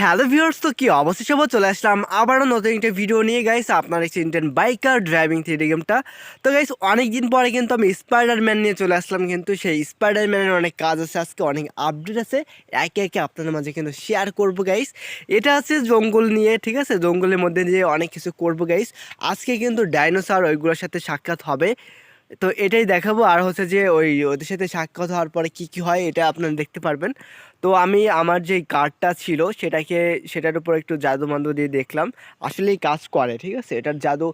Hello viewers, তো কি অবশ্যই সব চলে আসলাম আবারও নতুন একটা ভিডিও নিয়ে গাইস আপনার চিনতেন বাইকার ড্রাইভিং থ্রি গেমটা তো গাইস অনেক দিন পরে কিন্তু আমি স্পাইডারম্যান নিয়ে চলে আসলাম, কিন্তু সেই স্পাইডারম্যানের অনেক কাজ আছে, আজকে অনেক আপডেট আছে। একে একে আপনাদের মাঝে কিন্তু শেয়ার করব গাইস এটা আছে জঙ্গল নিয়ে, ঠিক আছে? জঙ্গলের মধ্যে দিয়ে অনেক কিছু করব গাইস আজকে কিন্তু ডাইনোসর ওইগুলোর সাথে সাক্ষাৎ হবে। তো এটাই দেখাবো। আর হচ্ছে যে ওই ওদের সাথে সাক্ষাৎ হওয়ার পরে কি কি হয়, এটা আপনারা দেখতে পারবেন। তো আমি আমার যে কার্ডটা ছিল, সেটাকে, সেটার উপর একটু জাদু মাদু দিয়ে দেখলাম। আসলেই কাজ করে, ঠিক আছে? এটার জাদু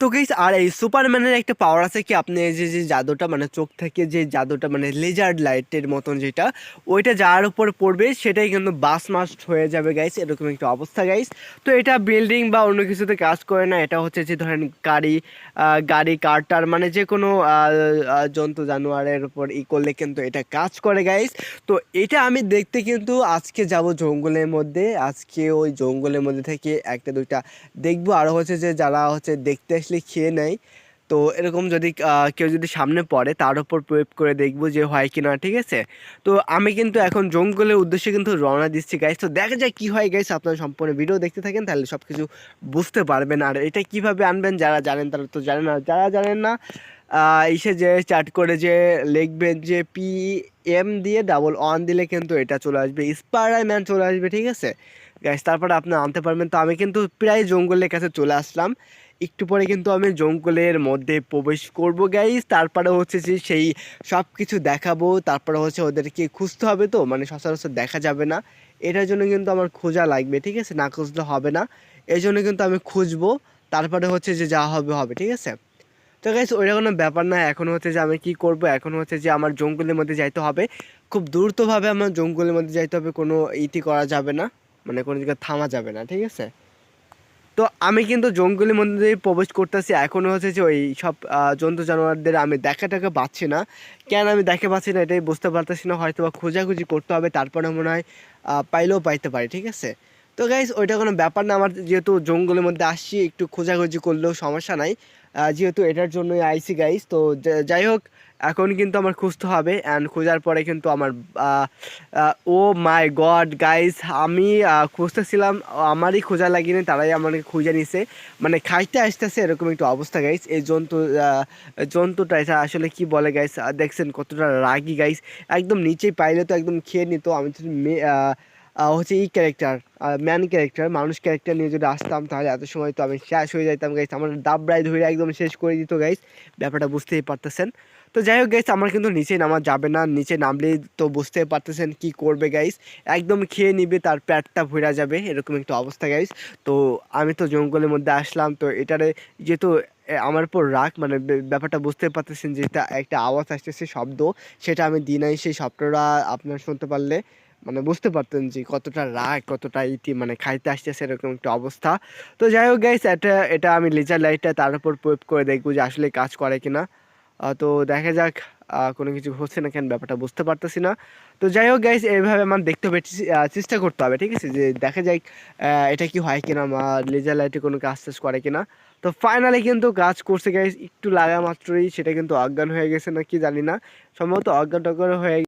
তো গেস আর এই সুপারম্যানের একটা পাওয়ার আছে কি? আপনি যে যে জাদুটা মানে চোখ থেকে যে জাদুটা মানে লেজার লাইটের মতন যেটা, ওইটা যার উপর পড়বে, সেটাই কিন্তু বাস মাস্ট হয়ে যাবে গাইস এরকম একটা অবস্থা গাইস তো এটা বিল্ডিং বা অন্য কিছুতে কাজ করে না, এটা হচ্ছে যে ধরেন গাড়ি গাড়ি কারটার মানে যে কোনো জন্তু, জানোয়ারের উপর ই করলে কিন্তু এটা কাজ করে গাইস তো এটা আমি দেখতে কিন্তু আজকে যাব জঙ্গলের মধ্যে, আজকে ওই জঙ্গলের মধ্যে থেকে একটা দুইটা দেখব। আরও হচ্ছে যে যারা হচ্ছে দেখতে আসলে খেয়ে নেয়। তো এরকম যদি কেউ যদি সামনে পড়ে, তার উপর প্রয়োগ করে দেখব যে হয় কি না ঠিক আছে? তো আমি কিন্তু এখন জঙ্গলের উদ্দেশ্যে কিন্তু রওনা দিচ্ছি গাইস তো দেখা যায় কি হয় গাইস আপনারা সম্পূর্ণ ভিডিও দেখতে থাকেন, তাহলে সব কিছু বুঝতে পারবেন। আর এটা কীভাবে আনবেন, যারা জানেন তারা তো জানেন না যারা জানেন না এসে যে চার্ট করে যে লিখবেন যে পি এম দিয়ে ডাবল অন দিলে কিন্তু এটা চলে আসবে স্পাইডারম্যান চলে আসবে, ঠিক আছে? গাইস তারপরে আপনি আনতে পারবেন। তো আমি কিন্তু প্রায় জঙ্গলের কাছে চলে আসলাম। একটু পরে কিন্তু আমি জঙ্গলের মধ্যে প্রবেশ করব গাইস তারপরে হচ্ছে যে সেই সব কিছু দেখাবো। তারপরে হচ্ছে ওদেরকে খুঁজতে হবে তো মানে সচরাচর দেখা যাবে না। এটার জন্য কিন্তু আমার খোঁজা লাগবে, ঠিক আছে? না খুঁজলে হবে না। এই জন্য কিন্তু আমি খুঁজবো। তারপরে হচ্ছে যে যা হবে হবে, ঠিক আছে? তো গাইস ওইটা কোনো ব্যাপার না। এখন হচ্ছে যে আমি কি করব? এখন হচ্ছে যে আমার জঙ্গলের মধ্যে যাইতে হবে। খুব দ্রুতভাবে আমার জঙ্গলের মধ্যে যাইতে হবে। কোনো ইতি করা যাবে না। মানে কোনো জায়গায় থামা যাবে না, ঠিক আছে? তো আমি কিন্তু জঙ্গলের মধ্যে প্রবেশ করতেছি। এখনও হচ্ছে যে ওই সব জন্তু জানোয়ারদের আমি দেখা টাকা পাচ্ছি না। কেন আমি দেখে পাচ্ছি না এটাই বুঝতে পারতেছি না হয়তো বা খোঁজাখুঁজি করতে হবে, তারপরে মনে হয় পাইলেও পাইতে পারি, ঠিক আছে? তো গাইজ ওইটা কোনো ব্যাপার না, আমার যেহেতু জঙ্গলের মধ্যে আসছি, একটু খোঁজাখুঁজি করলেও সমস্যা নাই। যেহেতু এটার জন্যই আইসি গাইস তো যাই হোক এখন কিন্তু আমার খুঁজতে হবে অ্যান্ড খোঁজার পরে কিন্তু আমার ও মাই গড গাইস আমি খুঁজতেছিলাম আমারই খোঁজা লাগিনি তারাই আমাকে খুঁজে নিছে। মানে খাইতে আসতেছে এরকম একটু অবস্থা গাইস এই জন্তু জন্তুটা এটা আসলে কি বলে গাইস দেখছেন কতটা রাগি গাইস একদম নিচেই পাইলে তো একদম খেয়ে নিত আমি তো মে- আহ, আহ, হচ্ছে এই ক্যারেক্টার ম্যান ক্যারেক্টার মানুষ ক্যারেক্টার নিয়ে যদি আসতাম, তাহলে এত সময় তো আমি শেষ হয়ে যাইতাম গাইস আমার দাবড়াই ধরে একদম শেষ করে দিত গাইস ব্যাপারটা বুঝতেই পারতেছেন। তো যাই হোক গাইস আমার কিন্তু নিচে নামা যাবে না। নিচে নামলেই তো বুঝতে পারতেছেন কি করবে গাইস একদম খেয়ে নিবে, তার পেটটা ভরা যাবে, এরকম একটা অবস্থা গাইস তো আমি তো জঙ্গলের মধ্যে আসলাম, তো এটারে যেহেতু আমার উপর রাগ মানে ব্যাপারটা বুঝতে পারতেছেন যে এটা একটা আওয়াজ আসতেছে, শব্দ। সেটা আমি দিই নাই, সেই শব্দটা আপনার শুনতে পারলে। মানে বুঝতে পারতেন যে কতটা রাগ, কতটা ইতি মানে খাইতে আসতেছে এরকম একটা অবস্থা। তো যাই হোক গাইস এটা এটা আমি লেজার লাইটটা তার উপর প্রয়োগ করে দেখব যে আসলে কাজ করে কিনা। তো দেখা যাক কোনো কিছু হচ্ছে না কেন ব্যাপারটা বুঝতে পারতেছি না। তো যাই হোক গাইস এইভাবে আমার দেখতে হবে চেষ্টা করতে হবে, ঠিক আছে? যে দেখা যাক এটা কি হয় কিনা আমার লেজার লাইটে কোনো কাজ টাজ করে কিনা। তো ফাইনালি কিন্তু কাজ করছে গাইস একটু লাগা মাত্রই, সেটা কিন্তু অজ্ঞান হয়ে গেছে না কি জানি না। সম্ভবত অজ্ঞান টজ্ঞান হয়ে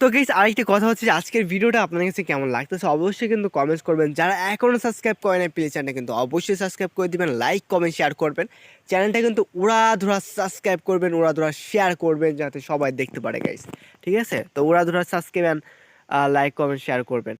তো গেস আরেকটি কথা হচ্ছে যে আজকের ভিডিওটা আপনার কাছে কেমন লাগতেছে অবশ্যই কিন্তু কমেন্টস করবেন। যারা এখনও সাবস্ক্রাইব করে না প্লিজ চ্যানেলটা কিন্তু অবশ্যই সাবস্ক্রাইব করে দেবেন লাইক কমেন্ট শেয়ার করবেন। চ্যানেলটা কিন্তু উড়াধুরা সাবস্ক্রাইব করবেন, উড়াধুরা শেয়ার করবেন, যাতে সবাই দেখতে পারে গাইস ঠিক আছে? তো উড়াধুরা subscribe and like comment share করবেন।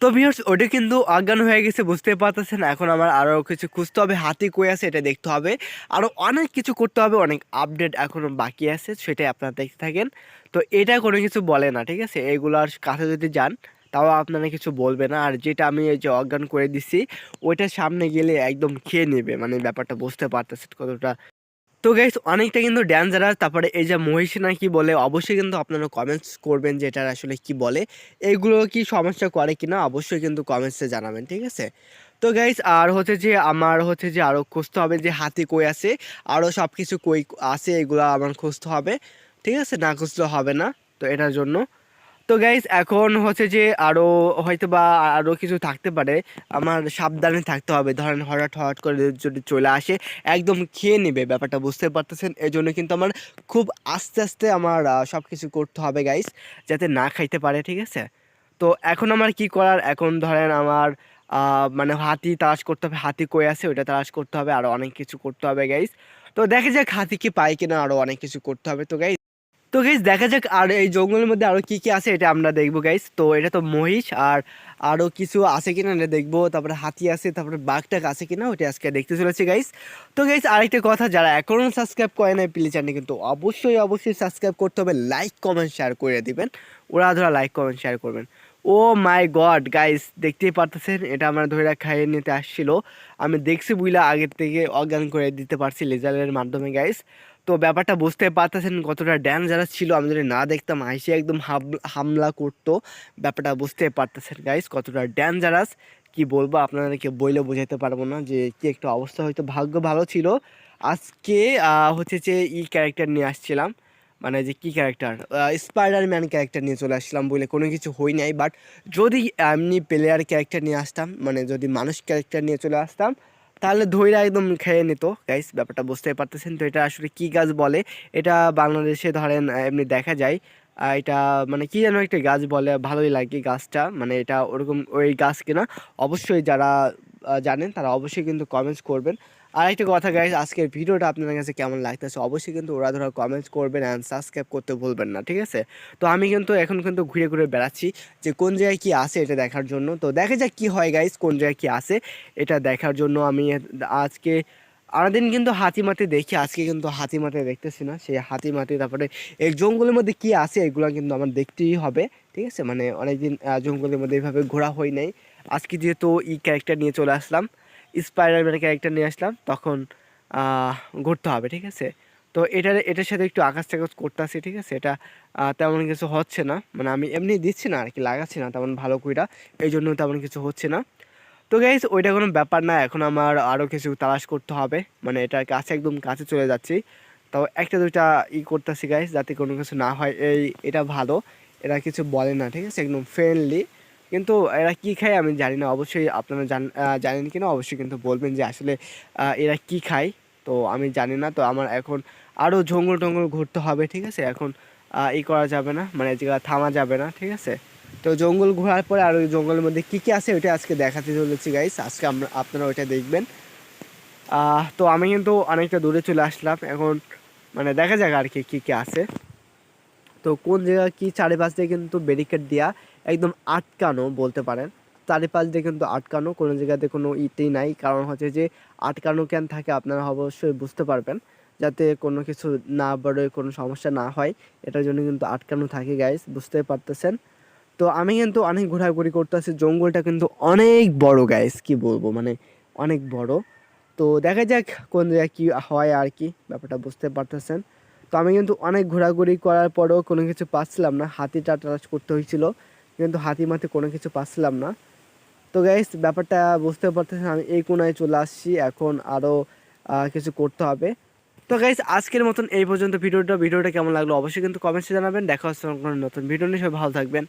তো ভিউয়ার্স ওটা কিন্তু অজ্ঞান হয়ে গেছে বুঝতে পারতেছেন। এখন আমার আরও কিছু খুঁজতে হবে, হাতি কই আছে এটা দেখতে হবে। আরও অনেক কিছু করতে হবে, অনেক আপডেট এখনও বাকি আছে, সেটাই আপনারা দেখতে থাকেন। তো এটা কোনো কিছু বলে না, ঠিক আছে? এগুলার কাছে যদি যান, তাও আপনারা কিছু বলবে না। আর যেটা আমি এই যে অজ্ঞান করে দিচ্ছি ওইটার সামনে গেলে একদম খেয়ে নেবে মানে ব্যাপারটা বুঝতে পারতেছেন কতটা তো গাইস অনেকটা কিন্তু ডেঞ্জারাস তারপরে এই যে মহিষ না কি বলে, অবশ্যই কিন্তু আপনারা কমেন্টস করবেন যে এটার আসলে কি বলে। এগুলো কি সমস্যা করে কিনা, অবশ্যই কিন্তু কমেন্টসে জানাবেন, ঠিক আছে? তো গাইস আর হচ্ছে যে আমার হচ্ছে যে আরও খুঁজতে হবে যে হাতি কই আছে আরও সব কিছু কই আছে, এগুলো আমার খুঁজতে হবে। ঠিক আছে? না খুঁজলে হবে না, তো এটার জন্য। তো গাইস এখন হচ্ছে যে আরও হয়তো বা আরও কিছু থাকতে পারে। আমার সাবধানে থাকতে হবে। ধরেন হঠাৎ হঠাৎ করে যদি চলে আসে, একদম খেয়ে নেবে ব্যাপারটা, বুঝতে পারতেছেন? এই জন্য কিন্তু আমার খুব আস্তে আস্তে আমার সব কিছু করতে হবে গাইস যাতে না খাইতে পারে, ঠিক আছে? তো এখন আমার কি করার? এখন ধরেন আমার মানে হাতি তালাশ করতে হবে। হাতি কই আছে? ওইটা তালাশ করতে হবে। আরও অনেক কিছু করতে হবে গাইজ তো দেখা যাক হাতি কি পাই কিনা আরও অনেক কিছু করতে হবে তো গাইস তো গাইস দেখা যাক আর এই জঙ্গলের মধ্যে আরও কি কি আছে, এটা আমরা দেখব গাইস তো এটা তো মহিষ, আর আরও কিছু আছে কিনা এটা দেখব। তারপরে হাতি আছে, তারপরে বাঘটাক আছে কিনা ওটা আজকে দেখতে চলেছি গাইস তো গাইস আরেকটা কথা, যারা এখনও সাবস্ক্রাইব করে নাই প্লিজ চ্যানেল কিন্তু অবশ্যই অবশ্যই সাবস্ক্রাইব করতে হবে। লাইক কমেন্ট শেয়ার করে দিবেন। ওরা ধরা লাইক কমেন্ট শেয়ার করবেন। ও মাই গড গাইস দেখতেই পারতেছেন, এটা আমার ধরে খাইয়ে নিতে আসছিল। আমি দেখছি বুইলা আগের থেকে অজ্ঞান করে দিতে পারছি লেজারের মাধ্যমে গাইস তো ব্যাপারটা বুঝতে পারতেছেন কতটা ড্যাঞ্জারাস ছিল, আমি যদি না দেখতাম আইসে একদম হাম- হামলা করতো। ব্যাপারটা বুঝতে পারতেছেন গাইস কতটা ড্যাঞ্জারাস কি বলব, আপনাদেরকে বইলে বোঝাতে পারব না যে কি একটা অবস্থা, হয়তো ভাগ্য ভালো ছিল। আজকে হচ্ছে যে ই ক্যারেক্টার নিয়ে আসছিলাম। মানে যে কী ক্যারেক্টার স্পাইডারম্যান ক্যারেক্টার নিয়ে চলে আসছিলাম বলে কোনো কিছু হই নাই বাট যদি এমনি প্লেয়ার ক্যারেক্টার নিয়ে আসতাম মানে যদি মানুষ ক্যারেক্টার নিয়ে চলে আসতাম তাহলে ধৈরা একদম খেয়ে নিত। গাইস ব্যাপারটা বুঝতে পারতেছেন। তো এটা আসলে কি গাছ বলে? এটা বাংলাদেশে ধরেন এমনি দেখা যায় এটা মানে কি যেন একটা গাছ বলে, ভালোই লাগে গাছটা। মানে এটা ওরকম ওই গাছ কিনা, অবশ্যই যারা জানেন তারা অবশ্যই কিন্তু কমেন্টস করবেন। আর একটা কথা গাইস আজকের ভিডিওটা আপনাদের কাছে কেমন লাগতেছে অবশ্যই কিন্তু ওরা ধরো কমেন্টস করবেন অ্যান্ড সাবস্ক্রাইব করতে ভুলবেন না, ঠিক আছে? তো আমি কিন্তু এখন কিন্তু ঘুরে ঘুরে বেড়াচ্ছি যে কোন জায়গায় কি আছে এটা দেখার জন্য। তো দেখা যাক কি হয় গাইস কোন জায়গায় কি আছে এটা দেখার জন্য আমি আজকে দিন কিন্তু হাতিমাতে দেখি, আজকে কিন্তু হাতিমাতে দেখতেছি না। সেই হাতিমাতে তারপরে এই জঙ্গলের মধ্যে কি আছে এগুলো কিন্তু আমার দেখতেই হবে, ঠিক আছে? মানে অনেকদিন জঙ্গলের মধ্যে এইভাবে ঘোরা হয় নাই। আজকে যেহেতু ই ক্যারেক্টার নিয়ে চলে আসলাম স্পাইডারম্যান ক্যারেক্টার নিয়ে আসলাম, তখন ঘুরতে হবে, ঠিক আছে? তো এটার এটার সাথে একটু আকাশ টাকাশ করতেছি, ঠিক আছে? এটা তেমন কিছু হচ্ছে না মানে আমি এমনি দিচ্ছি না আর কি লাগাচ্ছি না তেমন ভালো কুইটা এই জন্য তেমন কিছু হচ্ছে না। তো গাইজ ওইটা কোনো ব্যাপার না, এখন আমার আরও কিছু তালাশ করতে হবে মানে এটার কাছে একদম কাছে চলে যাচ্ছি। তো একটা দুইটা ই করতেছি গাইজ যাতে কোনো কিছু না হয়, এই, এটা ভালো, এরা কিছু বলে না, ঠিক আছে? একদম ফ্রেন্ডলি কিন্তু এরা কি খায় আমি জানি না। অবশ্যই আপনারা জান জানেন কিনা অবশ্যই কিন্তু বলবেন যে আসলে এরা কি খায়? তো আমি জানি না। তো আমার এখন আরও জঙ্গল টঙ্গল ঘুরতে হবে, ঠিক আছে? এখন ই করা যাবে না। মানে জায়গা থামা যাবে না, ঠিক আছে? তো জঙ্গল ঘোরার পরে আর ওই জঙ্গলের মধ্যে কী কী আছে, ওইটা আজকে দেখাতে চলেছি গাইস আজকে আমরা, আপনারা ওইটা দেখবেন। তো আমি কিন্তু অনেকটা দূরে চলে আসলাম। এখন মানে দেখা যাক আর কি, কী কী আছে। তো কোন জায়গা কি চারিপাশ দিয়ে কিন্তু ব্যারিকেড দেওয়া একদম আটকানো বলতে পারেন। চারিপাশ দিয়ে কিন্তু আটকানো, কোনো জায়গাতে কোনো ইটেই নাই। কারণ হচ্ছে যে আটকানো কেন থাকে, আপনারা অবশ্যই বুঝতে পারবেন। যাতে কোনো কিছু না বড়, কোনো সমস্যা না হয়, এটার জন্য কিন্তু আটকানো থাকে গাইস বুঝতে পারতেছেন। তো আমি কিন্তু অনেক ঘোরাঘুরি করতেছি, জঙ্গলটা কিন্তু অনেক বড় গাইস কি বলব? মানে অনেক বড়। তো দেখা যাক কোন জায়গায় কী হয় আর কি, ব্যাপারটা বুঝতে পারতেছেন। তো আমি কিন্তু অনেক ঘোরাঘুরি করার পরেও কোনো কিছু পাচ্ছিলাম না। হাতিটা টাচ করতে হয়েছিল, কিন্তু হাতি মাতে কোনো কিছু পাচ্ছিলাম না। তো গাইস ব্যাপারটা বুঝতে পারতেছেন, আমি এই কোনায় চলে আসছি। এখন আরও কিছু করতে হবে। তো গাইস আজকের মতন এই পর্যন্ত ভিডিওটা। ভিডিওটা কেমন লাগল অবশ্যই কিন্তু কমেন্টসে জানাবেন। দেখা হচ্ছে কোনো নতুন ভিডিও নিয়ে। সবাই ভালো থাকবেন।